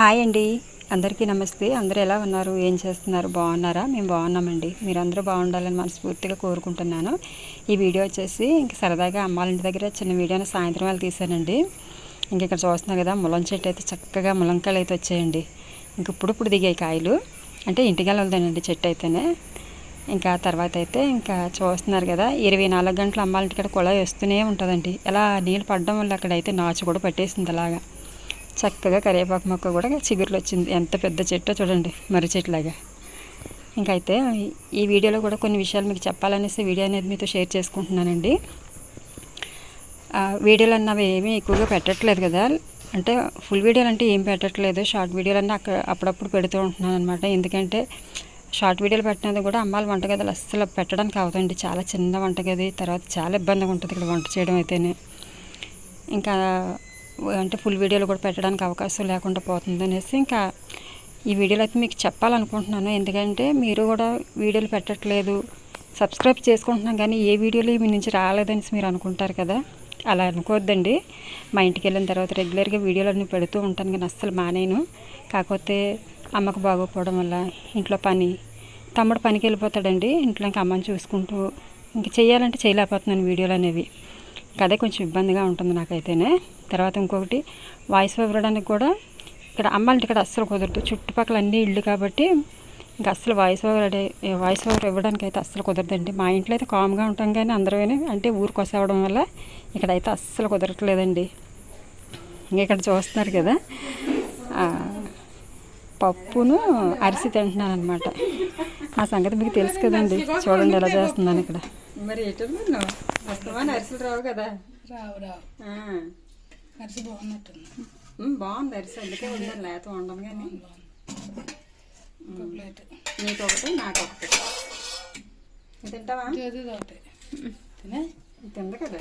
Hi అండి. అందరికీ నమస్తే. అందరూ ఎలా ఉన్నారు? ఏం చేస్తున్నారు? బాగున్నారా? మేము బాగున్నామండి. మీరందరూ బాగుండాలని మనస్ఫూర్తిగా కోరుకుంటున్నాను. ఈ వీడియో వచ్చేసి ఇంక సరదాగా అమ్మాళ్ళ ఇంటి దగ్గర చిన్న వీడియోని సాయంత్రం వేళ తీసానండి ఇంక ఇక్కడ చూస్తున్నాం కదా ములం చెట్టు అయితే చక్కగా ములంకాయలు అయితే వచ్చాయండి. ఇంక ఇప్పుడు ఇప్పుడు దిగాయి కాయలు. అంటే ఇంటికి వెళ్ళదండి చెట్టు అయితేనే. ఇంకా తర్వాత అయితే ఇంకా చూస్తున్నారు కదా ఇరవై నాలుగు గంటలు అమ్మాలంటే ఇక్కడ కుళాయి వస్తూనే ఉంటుందండి. ఎలా నీళ్ళు పడడం వల్ల అక్కడ అయితే నాచు కూడా పట్టేసింది అలాగా. చక్కగా కరివేపాకు మొక్క కూడా చిగురులు వచ్చింది. ఎంత పెద్ద చెట్టో చూడండి. మర్రి చెట్టులాగా. ఇంకైతే ఈ వీడియోలో కూడా కొన్ని విషయాలు మీకు చెప్పాలనేసి వీడియో అనేది మీతో షేర్ చేసుకుంటున్నానండి. ఆ, వీడియోలు అన్నవి ఏమీ ఎక్కువగా పెట్టట్లేదు కదా. అంటే ఫుల్ వీడియోలు అంటే ఏం పెట్టట్లేదు. షార్ట్ వీడియోలు అన్నీ అక్కడ అప్పుడప్పుడు పెడుతూ ఉంటున్నాను అనమాట ఎందుకంటే షార్ట్ వీడియోలు పెట్టినది కూడా అమ్మాయిల వంటగదులు అస్సలు పెట్టడానికి అవుతుంది చాలా చిన్న వంటగది తర్వాత చాలా ఇబ్బందిగా ఉంటుంది ఇక్కడ వంట చేయడం అయితేనే. ఇంకా అంటే ఫుల్ వీడియోలు కూడా పెట్టడానికి అవకాశం లేకుండా పోతుంది అనేసి ఇంకా ఈ వీడియోలు అయితే మీకు చెప్పాలనుకుంటున్నాను. ఎందుకంటే మీరు కూడా వీడియోలు పెట్టట్లేదు సబ్స్క్రైబ్ చేసుకుంటున్నాం కానీ ఏ వీడియోలు మీ నుంచి రాలేదనేసి మీరు అనుకుంటారు కదా అలా అనుకోవద్దండి మా ఇంటికి వెళ్ళిన తర్వాత రెగ్యులర్గా వీడియోలు అన్నీ పెడుతూ ఉంటాను కానీ అస్సలు మానేను కాకపోతే అమ్మకు బాగోకపోవడం వల్ల ఇంట్లో పని తమ్ముడు పనికి వెళ్ళిపోతాడండి ఇంట్లో ఇంకా అమ్మని చూసుకుంటూ ఇంక చేయాలంటే చేయలేకపోతున్నాను వీడియోలు అనేవి. అదే కొంచెం ఇబ్బందిగా ఉంటుంది నాకైతేనే. తర్వాత ఇంకొకటి వాయిస్ ఇవ్వడానికి కూడా ఇక్కడ అమ్మాయిలు ఇక్కడ అస్సలు కుదరదు. చుట్టుపక్కల అన్ని ఇళ్ళు కాబట్టి ఇంకా అస్సలు వాయిస్ ఓవర్ అడే వాయిస్ ఓవర్ ఇవ్వడానికి అయితే అస్సలు కుదరదండి. మా ఇంట్లో అయితే కామ్గా ఉంటాం కానీ అందరూ అంటే ఊరికి వసేవడం వల్ల ఇక్కడైతే అస్సలు కుదరట్లేదండి. ఇంకా ఇక్కడ చూస్తున్నారు కదా పప్పును అరిసి తింటున్నాను అనమాట ఆ సంగతి మీకు తెలుసు కదండి. చూడండి ఎలా చేస్తున్నాను ఇక్కడ. మరి వస్తావా అరిసెలు రావు కదా. రావు రావు. అరిసి బాగున్నట్టుంది. బాగుంది అరిసి అందుకే ఉండాలి లేత ఉండను కానీ. నీకు ఒకటి నాకు ఒకటి తింటావా? తినే? తింద కదా.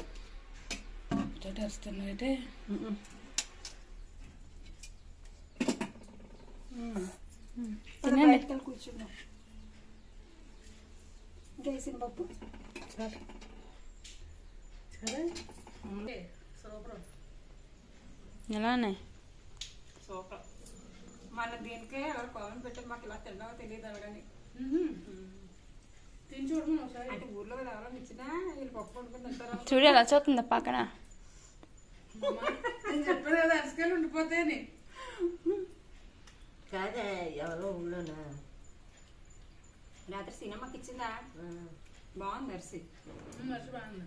ఒకటి అరుస్తున్నాయితే కూర్చున్నాం ఇంకా వేసిన పప్పు సరే సూపర్. ఎలా ఉన్నాయి సూపర్ మన దీనికే అలా పవన్ పెట్టి మాకు ఇలా తిన్నావో తెలియదు అలాగని తిని చూడమని ఒకసారి. అంటే ఊర్లో ఎవరైనా ఇచ్చినా వీళ్ళు పప్పు వండుకుని తింటారా? చూడు ఎలా చూస్తుంది పక్కన. నేను చెప్పాను కదా అరసకాయలు ఉండిపోతాయని కాదే ఎవరో ఊళ్ళోనా? రాత్రి సినిమాకి ఇచ్చిందా? బాగుంది అరిసి మర్చి బాగుంది.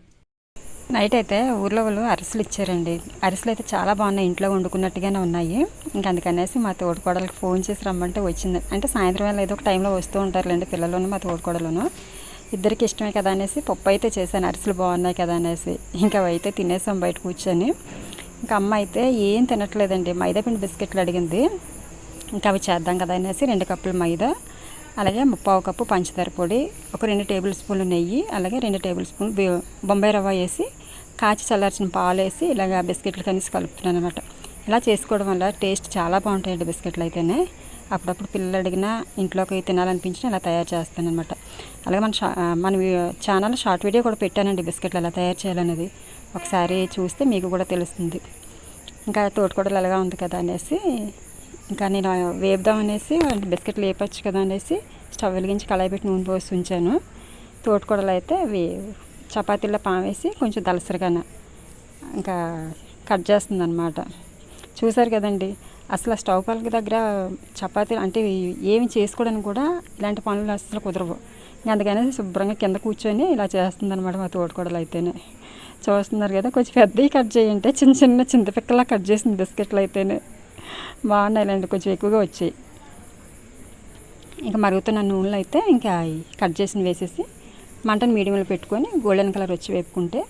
నైట్ అయితే ఊర్లో వాళ్ళు అరిసెలు ఇచ్చారండి. అరిసెలు అయితే చాలా బాగున్నాయి. ఇంట్లో వండుకున్నట్టుగానే ఉన్నాయి. ఇంకా అందుకనేసి మా తోడుకోడలకి ఫోన్ చేసి రమ్మంటే వచ్చింది. అంటే సాయంత్రం వేళ ఏదో ఒక టైంలో వస్తూ ఉంటారులేండి పిల్లలను మా తోడుకోడలను ఇద్దరికి ఇష్టమే కదా అనేసి పప్పు అయితే చేశాను. అరిసెలు బాగున్నాయి కదా అనేసి. ఇంకా అయితే తినేసాం బయట కూర్చొని. ఇంకా అమ్మ అయితే ఏం తినట్లేదండి. మైదా పిండి బిస్కెట్లు అడిగింది. ఇంకా అవి చేద్దాం కదా అనేసి రెండు కప్పులు మైదా అలాగే ముప్పావు కప్పు పంచదార పొడి ఒక రెండు టేబుల్ స్పూన్లు నెయ్యి అలాగే రెండు టేబుల్ స్పూన్లు బొంబాయి రవ్వ వేసి కాచి చల్లార్చిన పాలు వేసి ఇలాగ బిస్కెట్లు కనేసి కలుపుతున్నాను అనమాట ఇలా చేసుకోవడం వల్ల టేస్ట్ చాలా బాగుంటాయండి బిస్కెట్లు అయితేనే. అప్పుడప్పుడు పిల్లలు అడిగినా ఇంట్లోకి తినాలనిపించిన ఇలా తయారు చేస్తాను అనమాట అలాగే మన షా మన ఛానల్ షార్ట్ వీడియో కూడా పెట్టానండి బిస్కెట్లు ఎలా తయారు చేయాలనేది. ఒకసారి చూస్తే మీకు కూడా తెలుస్తుంది. ఇంకా తోటకూడలు ఎలాగా ఉంది కదా అనేసి ఇంకా నేను వేపుదాం అనేసి బిస్కెట్లు వేపచ్చు కదా అనేసి స్టవ్ వెలిగించి కళాయి పెట్టి నూనె పోసి ఉంచాను. తోటకూడలు అయితే వే చపాతీల్లో పామేసి కొంచెం దలసరిగాన ఇంకా కట్ చేస్తుంది అనమాట చూసారు కదండి అసలు స్టవ్ పలక దగ్గర చపాతీలు అంటే ఏమి చేసుకోవడానికి కూడా ఇలాంటి పనులు అసలు కుదరవు. ఇంకా శుభ్రంగా కింద కూర్చొని ఇలా చేస్తుంది అనమాట మా తోటకూడలు అయితేనే. చూస్తున్నారు కదా కొంచెం పెద్దవి కట్ చేయంటే చిన్న చిన్న చింతపిక్కలా కట్ చేసింది బిస్కెట్లు అయితేనే. బాగున్నాయిలేండి కొంచెం ఎక్కువగా వచ్చాయి. ఇంకా మరుగుతున్న నూనెలో అయితే ఇంకా కట్ చేసిన వేసేసి మంటను మీడియంలో పెట్టుకొని గోల్డెన్ కలర్ వచ్చి వేపుకుంటే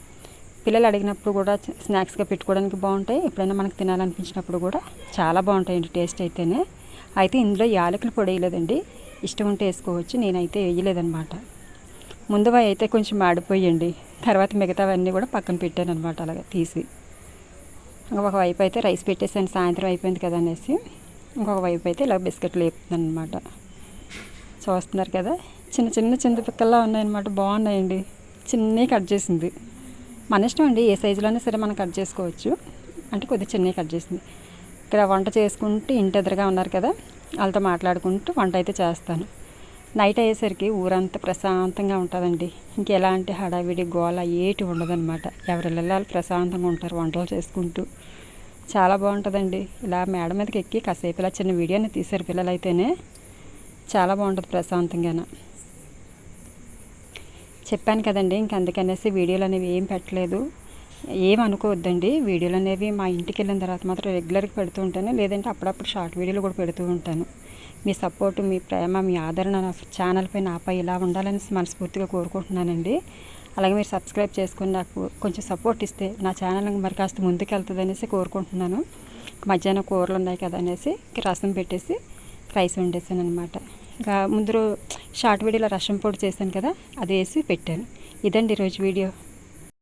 పిల్లలు అడిగినప్పుడు కూడా స్నాక్స్గా పెట్టుకోవడానికి బాగుంటాయి. ఎప్పుడైనా మనకు తినాలనిపించినప్పుడు కూడా చాలా బాగుంటాయండి టేస్ట్ అయితేనే. అయితే ఇందులో యాలకులు పొడి వేయలేదండి. ఇష్టం ఉంటే వేసుకోవచ్చు. నేనైతే వేయలేదనమాట. ముందువా అయితే కొంచెం మాడిపోయండి. తర్వాత మిగతావన్నీ కూడా పక్కన పెట్టాను అనమాట అలాగా తీసి. ఇంకొక వైపు అయితే రైస్ పెట్టేసాను సాయంత్రం అయిపోయింది కదా అనేసి ఇంకొక వైపు అయితే ఇలా బిస్కెట్లు వేపుతున్నాను అనమాట చూస్తున్నారు కదా? చిన్న చిన్న చింతపిక్కల్లా ఉన్నాయన్నమాట. బాగున్నాయండి. చిన్నవి కట్ చేసింది. మన ఇష్టం అండి. ఏ సైజులోనే సరే మనం కట్ చేసుకోవచ్చు. అంటే కొద్దిగా చిన్నవి కట్ చేసింది. ఇక్కడ వంట చేసుకుంటూ ఇంటి ఎదురుగా ఉన్నారు కదా. వాళ్ళతో మాట్లాడుకుంటూ వంట అయితే చేస్తాను. నైట్ అయ్యేసరికి ఊరంతా ప్రశాంతంగా ఉంటుందండి. ఇంకెలాంటి హడావిడి గోల ఏటి ఉండదన్నమాట. ఎవరి ప్రశాంతంగా ఉంటారు వంటలు చేసుకుంటూ. చాలా బాగుంటుందండి. ఇలా మేడ మీదకి ఎక్కి కాసేపు ఇలా చిన్న వీడియోని తీశారు పిల్లలైతేనే. చాలా బాగుంటుంది ప్రశాంతంగాన. చెప్పాను కదండి ఇంక అందుకనేసి వీడియోలు అనేవి ఏం పెట్టలేదు. ఏం అనుకోవద్దండి వీడియోలు అనేవి మా ఇంటికి వెళ్ళిన తర్వాత మాత్రం రెగ్యులర్గా పెడుతూ ఉంటాను లేదంటే అప్పుడప్పుడు షార్ట్ వీడియోలు కూడా పెడుతూ ఉంటాను. మీ సపోర్ట్ మీ ప్రేమ మీ ఆదరణ నా ఛానల్ పై నాపై ఇలా ఉండాలని మనస్ఫూర్తిగా కోరుకుంటున్నానండి. అలాగే మీరు సబ్స్క్రైబ్ చేసుకుని నాకు కొంచెం సపోర్ట్ ఇస్తే నా ఛానల్ మరి కాస్త ముందుకెళ్తుంది అనేసి కోరుకుంటున్నాను. మధ్యాహ్నం కూరలు ఉన్నాయి కదా అనేసి రసం పెట్టేసి రైస్ వండేసాను అనమాట ఇంకా ముందు షార్ట్ వీడియోలో రసం పొడి చేశాను కదా అది వేసి పెట్టాను. ఇదండి ఈరోజు వీడియో.